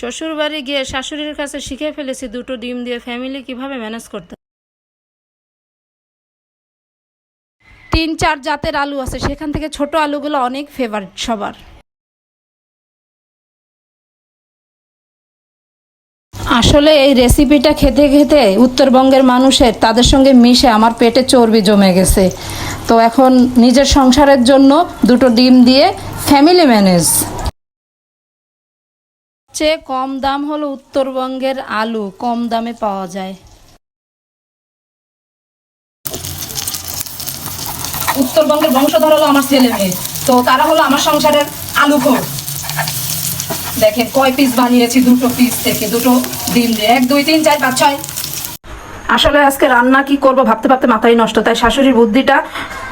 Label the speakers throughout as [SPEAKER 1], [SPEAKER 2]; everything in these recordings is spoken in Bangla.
[SPEAKER 1] শ্বশুর বাড়ি গিয়ে শাশুড়ির কাছে শিখে ফেলেছি দুটো ডিম দিয়ে ফ্যামিলি কীভাবে ম্যানেজ করতে তিন চার জাতের আলু আছে, সেখান থেকে ছোট আলুগুলো অনেক ফেভারিট সবার। আসলে এই রেসিপিটা খেতে খেতে উত্তরবঙ্গের মানুষের তাদের সঙ্গে মিশে আমার পেটে চর্বি জমে গেছে। তো এখন নিজের সংসারের জন্য দুটো ডিম দিয়ে ফ্যামিলি ম্যানেজ চেয়ে কম দাম হলো উত্তরবঙ্গের আলু কম দামে পাওয়া যায়। উত্তরবঙ্গের বংশধর হলো আমার ছেলে মেয়ে। তো তারা হলো আমার সংসারের আলু খোর। দেখেন কয় পিস বানিয়েছি দুটো পিস থেকে দুটো ডিম দিয়ে। এক দুই তিন চার পাঁচ ছয়। আসলে আজকে রান্না কি করব ভাবতে ভাবতে মাথায় নষ্ট তাই শাশুড়ির বুদ্ধিটা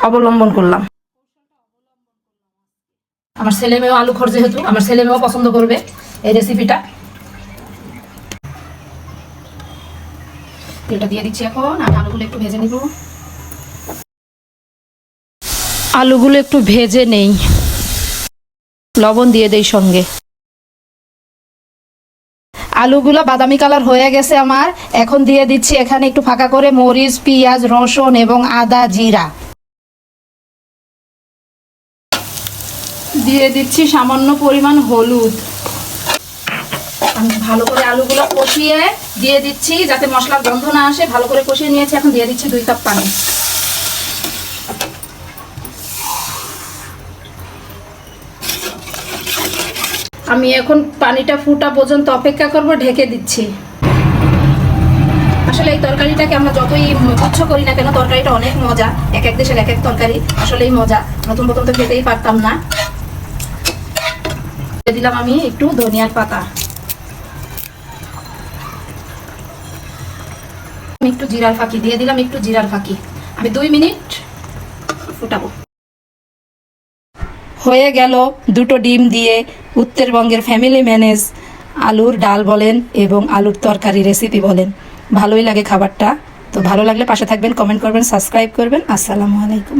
[SPEAKER 1] অবলম্বন করলাম। আমার ছেলে মেয়েও আলু খোর যেহেতু আমার ছেলে মেয়েও পছন্দ করবে। এই রেসিপিটা তেলটা দিয়ে দিচ্ছি এখন আমি আলুগুলো একটু ভেজে নিব। আলুগুলো একটু ভেজে নেই। লবণ দিয়ে দেই সঙ্গে। আলুগুলো বাদামি কালার হয়ে গেছে আমার। এখন দিয়ে দিচ্ছি এখানে একটু ফাঁকা করে মরিচ, পেঁয়াজ, রসুন এবং আদা জিরা। দিয়ে দিচ্ছি সামান্য পরিমাণ হলুদ। আমি ভালো করে আলুগুলো কষিয়ে দিয়ে দিচ্ছি যাতে মশলার গন্ধ না আসে। ভালো করে কষিয়ে নিয়েছি, এখন দিয়ে দিচ্ছি দুই কাপ পানি। আমি এখন পানিটা ফুটা পর্যন্ত অপেক্ষা করব, ঢেকে দিচ্ছি। আসলে এই তরকারিটাকে আমরা যতই উচ্চ করি না কেন, তরকারিটা অনেক মজা। এক এক দেশের এক এক তরকারি আসলেই মজা। নতুন প্রথম তো খেতেই পারতাম না। দিলাম আমি একটু ধনিয়ার পাতা। একটু জিরার ফাঁকি, দিয়ে দিলাম একটু জিরার ফাঁকি। আমি দুই মিনিট ফুটাবো। হয়ে গেল দুটো ডিম দিয়ে উত্তরবঙ্গের ফ্যামিলি ম্যানেজ আলুর ডাল বলেন এবং আলুর তরকারি রেসিপি বলেন। ভালোই লাগে খাবারটা। তো ভালো লাগলে পাশে থাকবেন কমেন্ট করবেন সাবস্ক্রাইব করবেন। আসসালামু আলাইকুম।